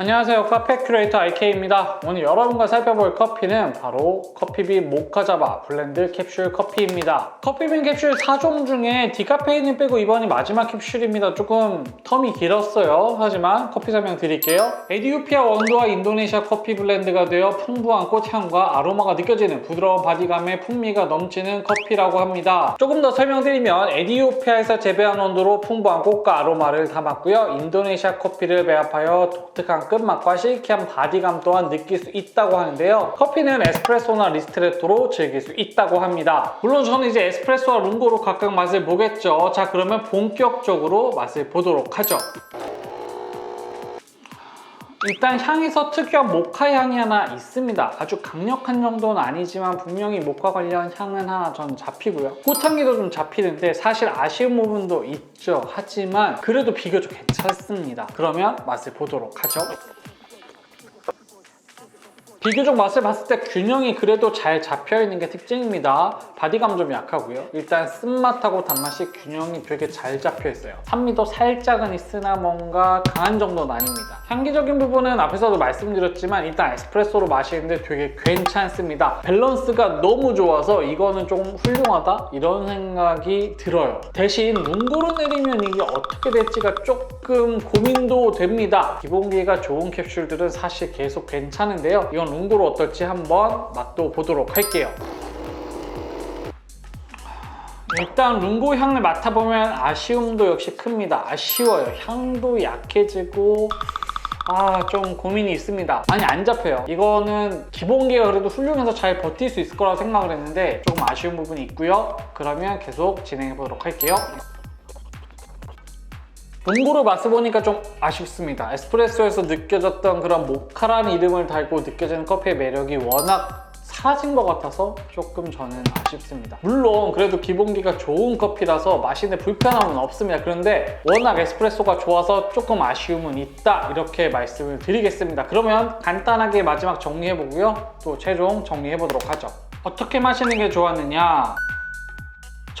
안녕하세요. 카페 큐레이터 IK입니다. 오늘 여러분과 살펴볼 커피는 바로 커피빈 모카자바 블렌드 캡슐 커피입니다. 커피빈 캡슐 4종 중에 디카페인을 빼고 이번이 마지막 캡슐입니다. 조금 텀이 길었어요. 하지만 커피 설명 드릴게요. 에디오피아 원두와 인도네시아 커피 블렌드가 되어 풍부한 꽃향과 아로마가 느껴지는 부드러운 바디감의 풍미가 넘치는 커피라고 합니다. 조금 더 설명드리면 에디오피아에서 재배한 원두로 풍부한 꽃과 아로마를 담았고요. 인도네시아 커피를 배합하여 독특한 끝맛과 실키한 바디감 또한 느낄 수 있다고 하는데요. 커피는 에스프레소나 리스트레토로 즐길 수 있다고 합니다. 물론 저는 이제 에스프레소와 룽고로 각각 맛을 보겠죠. 자 그러면 본격적으로 맛을 보도록 하죠. 일단 향에서 특유한 모카 향이 하나 있습니다. 아주 강력한 정도는 아니지만 분명히 모카 관련 향은 하나 전 잡히고요. 꽃향기도 좀 잡히는데 사실 아쉬운 부분도 있죠. 하지만 그래도 비교적 괜찮습니다. 그러면 맛을 보도록 하죠. 비교적 맛을 봤을 때 균형이 그래도 잘 잡혀있는 게 특징입니다. 바디감 좀 약하고요. 일단 쓴맛하고 단맛이 균형이 되게 잘 잡혀있어요. 산미도 살짝은 있으나 뭔가 강한 정도는 아닙니다. 향기적인 부분은 앞에서도 말씀드렸지만 일단 에스프레소로 마시는데 되게 괜찮습니다. 밸런스가 너무 좋아서 이거는 조금 훌륭하다? 이런 생각이 들어요. 대신 눈고로 내리면 이게 어떻게 될지가 조금 고민도 됩니다. 기본기가 좋은 캡슐들은 사실 계속 괜찮은데요. 이건 룽고로 어떨지 한번 맛도 보도록 할게요. 일단 룽고 향을 맡아보면 아쉬움도 역시 큽니다. 아쉬워요. 향도 약해지고 아, 좀 고민이 있습니다. 많이 안 잡혀요. 이거는 기본기가 그래도 훌륭해서 잘 버틸 수 있을 거라고 생각을 했는데 조금 아쉬운 부분이 있고요. 그러면 계속 진행해 보도록 할게요. 롱고를 맛을 보니까 좀 아쉽습니다. 에스프레소에서 느껴졌던 그런 모카라는 이름을 달고 느껴지는 커피의 매력이 워낙 사라진 것 같아서 조금 저는 아쉽습니다. 물론 그래도 기본기가 좋은 커피라서 마시는데 불편함은 없습니다. 그런데 워낙 에스프레소가 좋아서 조금 아쉬움은 있다 이렇게 말씀을 드리겠습니다. 그러면 간단하게 마지막 정리해보고요. 또 최종 정리해보도록 하죠. 어떻게 마시는 게 좋았느냐?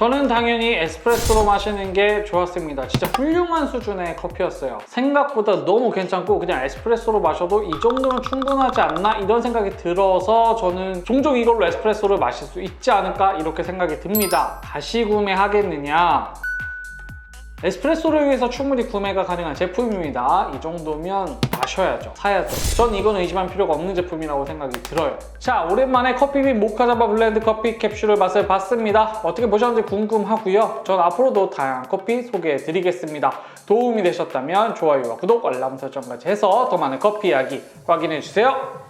저는 당연히 에스프레소로 마시는 게 좋았습니다. 진짜 훌륭한 수준의 커피였어요. 생각보다 너무 괜찮고 그냥 에스프레소로 마셔도 이 정도면 충분하지 않나 이런 생각이 들어서 저는 종종 이걸로 에스프레소를 마실 수 있지 않을까 이렇게 생각이 듭니다. 다시 구매하겠느냐? 에스프레소를 위해서 충분히 구매가 가능한 제품입니다. 이 정도면 마셔야죠. 사야죠. 전 이건 의심할 필요가 없는 제품이라고 생각이 들어요. 자, 오랜만에 커피빈 모카자바 블렌드 커피 캡슐을 맛을 봤습니다. 어떻게 보셨는지 궁금하고요. 전 앞으로도 다양한 커피 소개해 드리겠습니다. 도움이 되셨다면 좋아요와 구독, 알람 설정까지 해서 더 많은 커피 이야기 확인해 주세요.